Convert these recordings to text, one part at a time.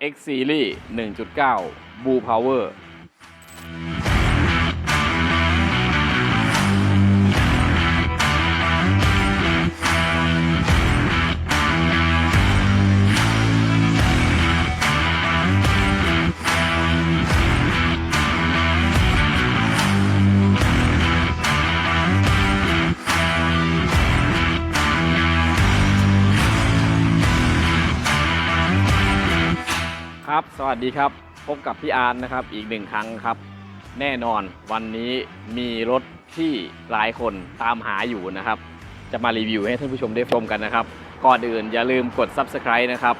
X Series 1.9 Blue Power สวัสดีครับ พบกับพี่อาร์ตนะครับ อีกหนึ่งครั้งครับ แน่นอนวันนี้มีรถที่หลายคนตามหาอยู่นะครับ จะมารีวิวให้ท่านผู้ชมได้ชมกันนะครับ ก่อนอื่นอย่าลืมกด Subscribe นะครับ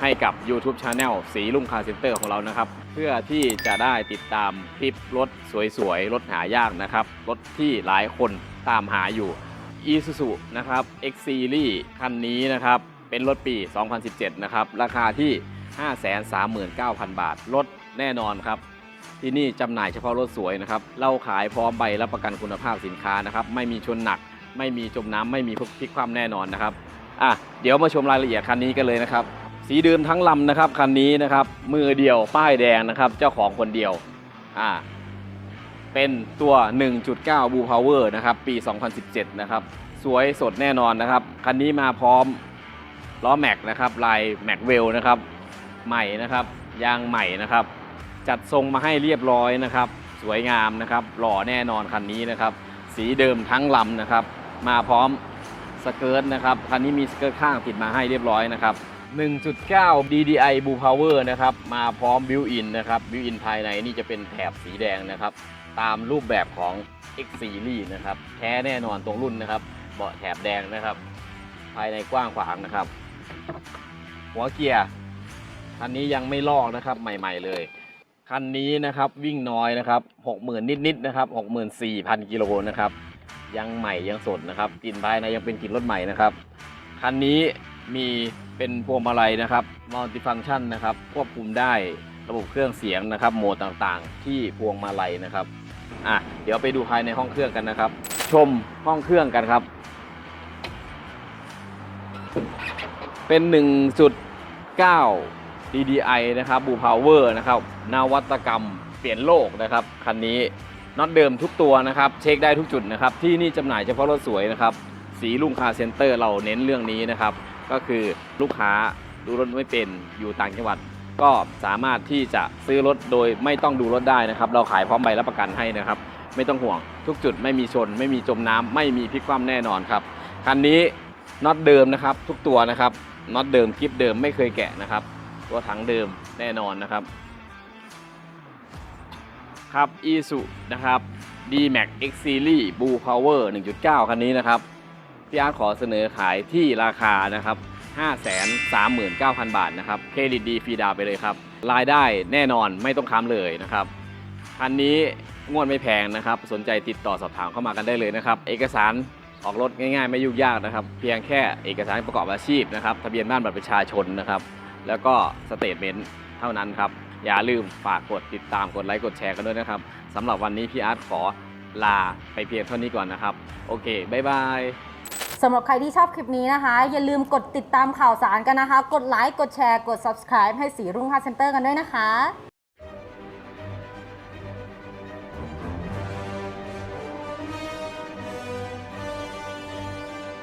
ให้กับ YouTube Channel สีลุ่งคาร์เซ็นเตอร์ของเรานะครับ เพื่อที่จะได้ติดตามคลิปรถสวยๆ รถหายากนะครับ รถที่หลายคนตามหาอยู่ Isuzu นะครับ X Series คันนี้นะครับ เป็นรถปี 2017 นะครับ ราคาที่ 539,000 บาท รถแน่นอนครับ ที่นี่จำหน่ายเฉพาะรถสวยนะครับ เราขายพร้อมใบรับประกันคุณภาพสินค้านะครับ ไม่มีชนหนัก ไม่มีจมน้ำไม่มีพลิกคว่ำแน่นอนนะครับอะเดี๋ยวมาชมรายละเอียดคันนี้กันเลยนะครับ สีเดิมทั้งลำนะครับคันนี้นะครับ มือเดียวป้ายแดงนะครับ เจ้าของคนเดียวอ่าเป็นตัว 1.9 Blue Power นะครับ ปี 2017 นะครับ สวยสดแน่นอนนะครับ คันนี้มาพร้อมล้อแม็กนะครับ ลายแม็กเวลนะครับ ใหม่นะครับ ยางใหม่นะครับ จัดทรงมาให้เรียบร้อยนะครับ สวยงามนะครับ หล่อแน่นอนคันนี้นะครับ สีเดิมทั้งลำนะครับ มาพร้อมสเกิร์ตนะครับ คันนี้มีสเกิร์ตข้างติดมาให้เรียบร้อยนะครับ 1.9 DDI Blue Power นะครับ มาพร้อมบิวอินนะครับบิวอินภายในนี่จะเป็นแถบสีแดงนะครับ ตามรูปแบบของ X Series นะครับ แท้แน่นอนตรงรุ่นนะครับ เบาะแถบแดงนะครับ ภายในกว้างขวางนะครับ หัวเกียร์ คันนี้ยังไม่ลอกนะครับใหม่ ๆ เลย คันนี้นะครับวิ่งน้อยนะครับ60,000นิดๆนะครับ64,000กิโลนะครับ ยังใหม่ยังสดนะครับกลิ่นภายในยังเป็นกลิ่นรถใหม่นะครับคันนี้มีเป็นพวงมาลัยนะครับมัลติฟังชันนะครับ ควบคุมได้ระบบเครื่องเสียงนะครับโหมดต่างๆ ที่พวงมาลัยนะครับอะเดี๋ยวไปดูภายในห้องเครื่องกันนะครับ ชมห้องเครื่องกันครับ เป็น 1.9 DDI นะครับบูพาวเวอร์นะครับนวัตกรรมเปลี่ยนโลกนะครับคันนี้น็อตเดิมทุกตัวนะครับ เช็คได้ทุกจุดนะครับ ที่นี่จำหน่ายเฉพาะรถสวยนะครับ สีลุงคาเซ็นเตอร์เราเน้นเรื่องนี้นะครับ ก็คือลูกค้าดูรถไม่เป็นอยู่ต่างจังหวัด ก็สามารถที่จะซื้อรถโดยไม่ต้องดูรถได้นะครับ เราขายพร้อมใบรับประกันให้นะครับ ไม่ต้องห่วงทุกจุดไม่มีชน ไม่มีจมน้ำไม่มีพลิกคว่ำแน่นอนครับคันนี้น็อตเดิมนะครับ ทุกตัวนะครับน็อตเดิมคลิปเดิมไม่เคยแกะนะครับ ตัวถังเดิมแน่นอนนะครับ ครับ i s u นะครับ D-Max X Series Blue Power 1.9 คันนี้นะครับ พี่อาร์ตขอเสนอขายที่ราคานะครับ 539,000 บาทนะครับ เครดิตดีฟรีดาวไปเลยครับ รายได้แน่นอนไม่ต้องค้ำเลยนะครับ คันนี้งวดไม่แพงนะครับ สนใจติดต่อสอบถามเข้ามากันได้เลยนะครับ เอกสารออกรถง่ายๆ ไม่ยุ่งยากนะครับ เพียงแค่เอกสารประกอบอาชีพนะครับ ทะเบียนบ้านบัตรประชาชนนะครับ แล้วก็สเตทเมนต์เท่านั้นครับ อย่าลืมฝากกดติดตามกดไลค์กดแชร์กันด้วยนะครับสำหรับวันนี้พี่อาร์ตขอลาไปเพียงเท่านี้ก่อนนะครับ โอเคบ๊ายบายสำหรับใครที่ชอบคลิปนี้นะคะ อย่าลืมกดติดตามข่าวสารกันนะคะ กดไลค์กดแชร์กด subscribe ให้สีรุ่งคาเซ็นเตอร์กันด้วยนะคะ